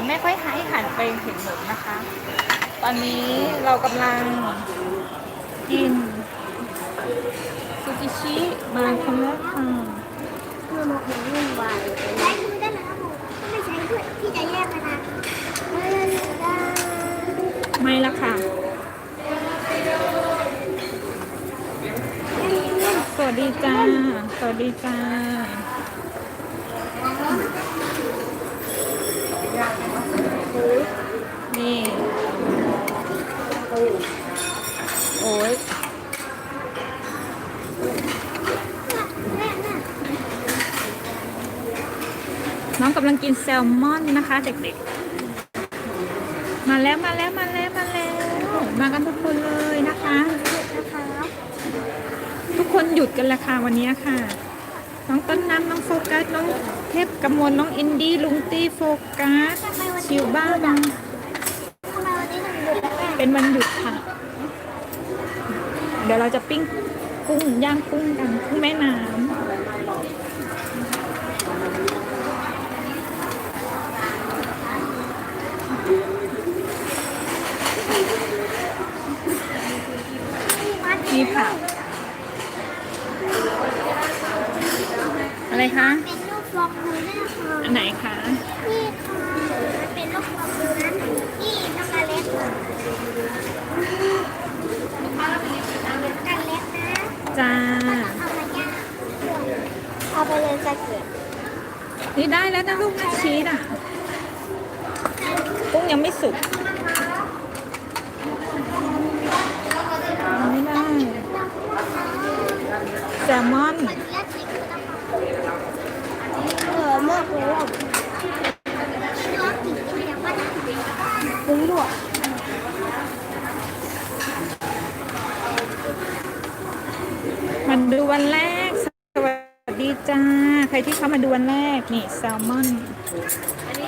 ดี๋ม่ค่อยให้หันไปเห็นหนูนะคะ ตอนนี้เรากำลังกินซูกิชิมาคุณแม่ค่ะคือหมกหมูมวายใช้มือได้ไหมคะไม่ใช้ด้วยพี่จะแยกนะคะไม่ได้ไม่ละค่ะ สวัสดีจ้า สวัสดีจ้า น้องกำลังกินแซลมอนนะคะ เด็กๆ มาแล้วมาแล้วมาแล้วมาแล้ว มากันทุกคนเลยนะคะ ทุกคนหยุดกันละค่ะวันนี้ค่ะ น้องต้นน้ำน้องโฟกัสน้องเทพกำมวลน้องอินดี้ลุงตี้โฟกัสชิวบ้างเป็นวันหยุดค่ะ เดี๋ยวเราจะปิ้งกุ้งย่างกุ้งกันกุ้งแม่น้ำนี่ค่ะ อะไรคะ เป็นลูกฟองดูด้วยนะคะอันไหนคะ นี่ค่ะมันเป็นลูกฟองดูนั้นนี่ช็อกโกแลตช็อกโกแลตนะจ้า เอามาย่างเอาไปเลยจะเก็บนี่ได้แล้วนะลูกนะชีสอะกุ้งยังไม่สุกยังไม่ได้ แซลมอน เออมากเลยอะชอบกินที่ยังว่าปุ้งด้วย มาดูวันแรก สวัส ดีจ้า ใครที่เข้ามาดูวันแรก นี่แซลมอนนี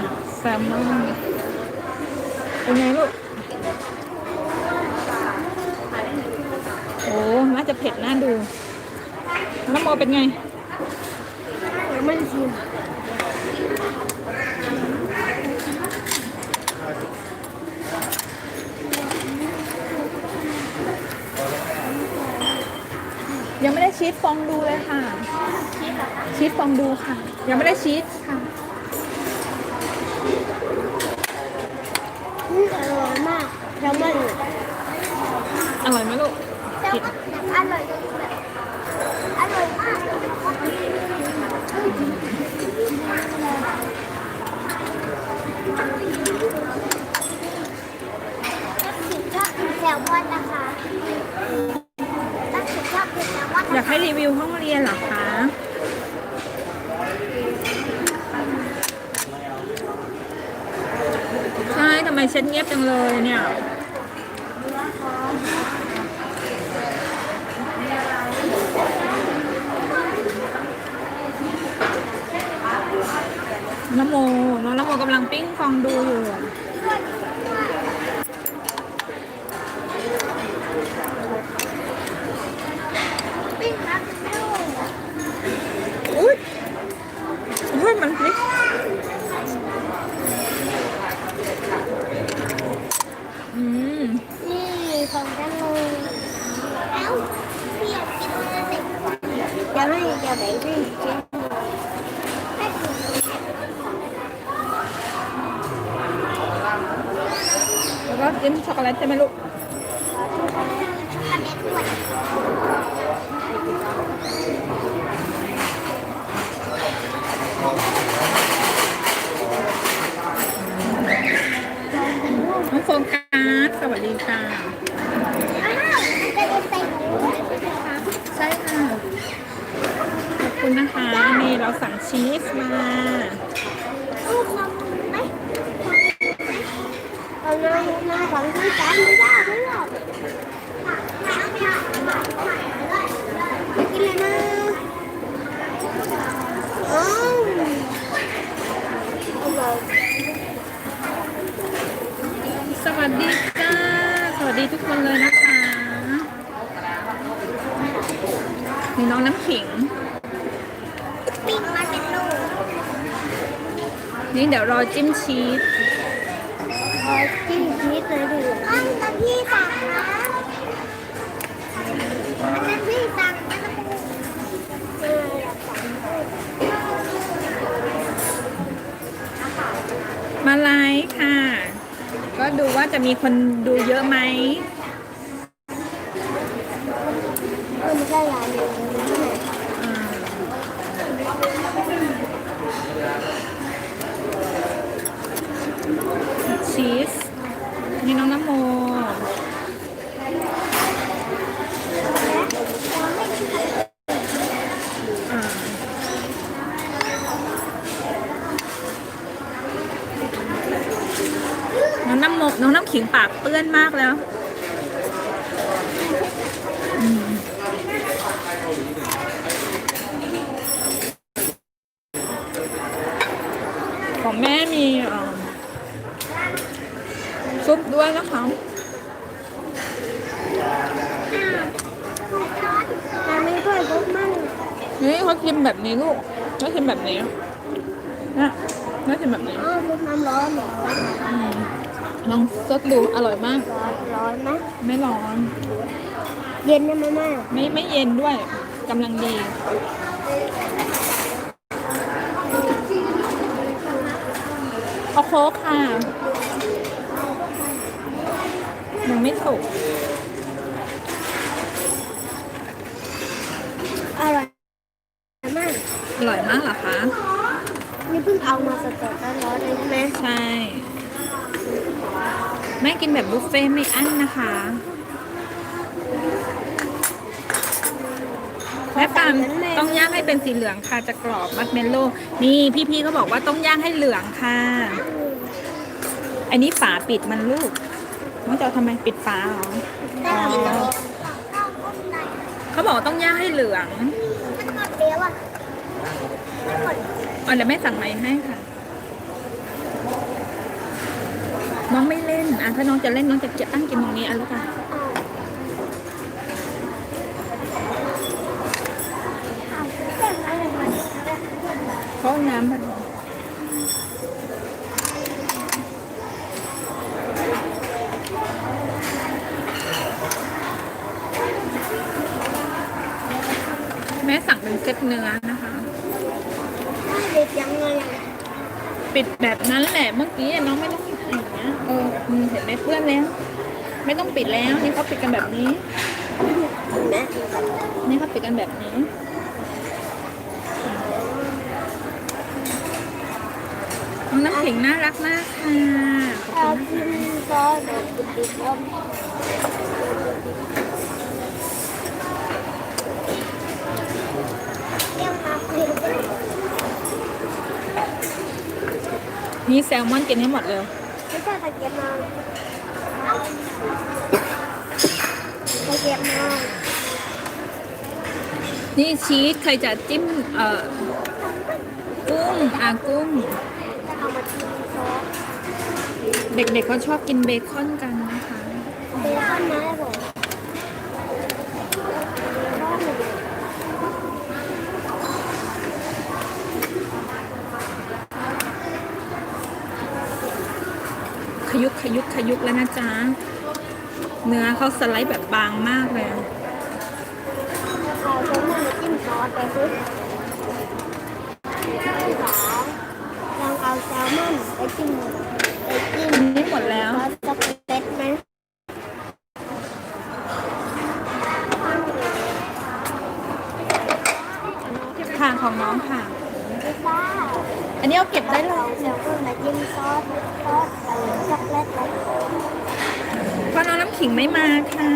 ่แซลมอนเป็นไงลูก โอ้ น่าจะเผ็ดน่าดู น้ำโมเป็นไง ยังไม่ชิม ยังไม่ได้ ชีสฟองดูเลยค่ะ ชีสฟองดูค่ะ ยังไม่ได้ชีสค่ะอืมอร่อยมากแซลมอนอร่อยไหมลูกแซลมอนอร่อยอร่อยมากชอบกินแซลมอนนะคะ อยากให้รีวิวห้องเรียนเหรอคะใช่ทำไมเช็ดเงียบจังเลยเนี่ยน้ำโมน้องน้ำโมกำลังปิ้งฟองดูอยู่ ปิ้งครับลูก อุ้ยเฮ้ยมันพลิกอืม นี่ของกันเลยเอ้าพี่อยากกินอะไรเดี๋ยวให้เดี๋ยวไปให้กินให้กิน แล้วก็กินช็อกโกแลตใช่ไหมลูกอันนี้ด้วยน้องโฟกัสสวัสดีค่ะอ้าวจะได้ใส่หมูใช่ค่ะขอบคุณนะคะนี่เราสั่งชีสมา ลูกความไหม เอาหน้าหน้าของที่สามไม่ได้ไม่ได้กินเลยนะอ้าวอร่อยสวัสดีจ้า สวัสดีทุกคนเลยนะคะนี่น้องน้ำขิง ปิ้งมาเป็นลูก นี่เดี๋ยวรอจิ้มชีส จิ้มชีสเลยดิอันนั้นพี่สั่งนะอันนั้นพี่สั่งนะเอออยากสั่งด้วยมาไลค์ค่ะ ก็ดูว่าจะมีคนดูเยอะไหม เออไม่ใช่ร้านเดียวกันใช่ไหม อ่าชีส นี่น้องน้ำโม อ่าน้องน้ำโมน้องน้ำขิงปากเปื้อนมากแล้วอืมของแม่มีเอ่อซุปด้วยนะคะแต่ไม่ค่อยพบมั่งนี่เขากินแบบนี้ลูกเขากินแบบนี้นะน่ากินแบบนี้อ๋อพบน้ำร้อนเหรออืม ลองซดดูอร่อยมาก ร้อนร้อนไหมไม่ร้อน เย็นได้ไหมแม่ไม่ไม่เย็นด้วยกำลังดี เอาโค้กค่ะ ยังไม่สุก อร่อยมาก อร่อยมากเหรอคะ นี่เพิ่งเอามาสดๆร้อนๆเลยใช่ไหม ใช่ แม่กินแบบบุฟเฟ่ต์ไม่อั้นนะคะแม่ปามต้องย่างให้เป็นสีเหลืองค่ะ จะกรอบมัดเมลโล่นี่พี่ๆเขาบอกว่าต้องย่างให้เหลืองค่ะ อันนี้ฝาปิดมันลูกน้องจะเอาทำไมปิดฝาเหรอได้อ๋อเขาบอกว่าต้องย่างให้เหลืองมันหมดแล้วอะมันหมดอ๋อเดี๋ยวแม่สั่งใหม่ให้ค่ะ น้องไม่เล่น อะ ถ้าน้องจะเล่นน้องจะจะตั้งกินตรงนี้อะแล้วกันอ้าวเต็มอะไรมันเข้าห้องน้ำแบบแม่สั่งเป็นเซตเนื้อนะคะเด็กยังไงอะปิดแบบนั้นแหละเมื่อกี้น้องไม่ต้องอย่าง เงี้ยเอออืมเห็นไหมเพื่อนแล้ว ไม่ต้องปิดแล้วนี่เขาปิดกันแบบนี้เห็นไหมนี่เขาปิดกันแบบนี้น้องน้ำขิงน่ารักมากค่ะขเอาอบคุณกินะคะนซอสเดี๋ยวกินดิบอมเยี่ยมมากเลยนี่แซลมอนกินให้หมดเลยไม่ ใช่ตะเกียบมาตะเกียบมานี่ชีสใครจะจิ้มเอ่อกุ้งอากุ้งเอามาจิ้มซอสเด็กๆเขาชอบกินเบคอนกันนะคะ เบคอนนะผมเบคอน ขยุกขยุกขยุกแล้วนะจ๊ะ เนื้อเขาสไลด์แบบบางมากเลยเอาแซลมอนมาจิ้มซอสไปสิสองลองเอาแซลมอนไปจิ้มไปจิ้มอันนี้หมดแล้ว ซอสสเต็กไหม ค่ะของน้องค่ะ พิซซ่าอันนี้เอาเก็บได้เลเอายแซลมอนมาจิ้มซอสซอสอะไรช็อกโกแลตไหมเพราะน้องน้ำขิงไม่มาค่ะ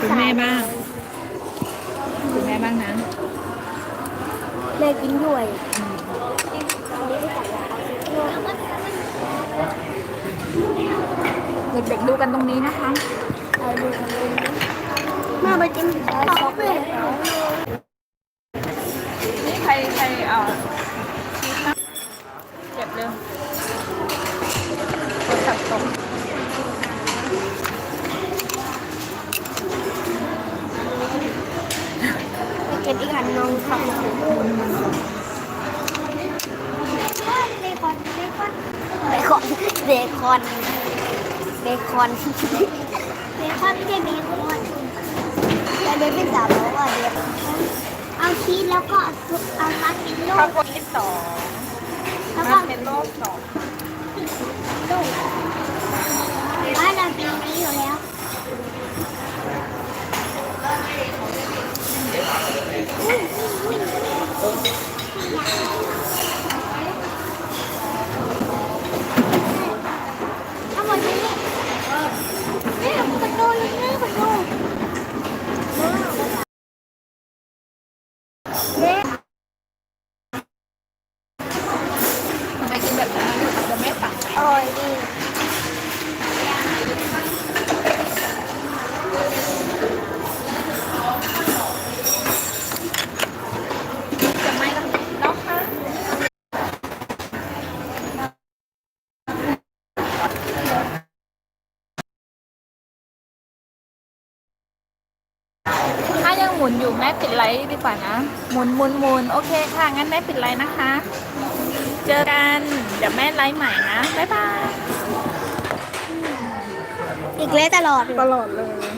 คุณแม่บ้าง คุณแม่บ้างนะแม่กินด้วยเด็กๆดูกันตรงนี้นะคะ นี่ใครใครเอ่อเก็บเร็วโทรศัพท์ตกเก็บอีกอันน้องทำเบคอนเบคอนเบคอนเบคอนเบคอนเบคอนไม่ใช่เบคอน แล้วเดี๋ยวพี่สาวบอกว่าเดี๋ยวเอาชีสแล้วก็เอามัสเมลโล่ข้าวโพดที่สอง แล้ว มั ก็ สเมลโล่สอง ลูกบ้านเราเป็นนี้อยู่แล้วอุ้ยอุ้ยอุ้ยเอาหมดเลยแม่ขอโทษเลยแม่ขอโทษแม่ ทำไมกินแบบนั้นจะไม่ตัก อร่อยดี จะไม่ก็เนาะค่ะ ถ้ายังหมุนอยู่แม่ปิดไลท์ดีกว่านะ หมุนหมุนหมุนโอเคค่ะ งั้นแม่ปิดไลท์นะคะ เจอกัน เดี๋ยวแม่ไลท์ใหม่นะ บ๊ายบาย อีกเละตลอดตลอดเลย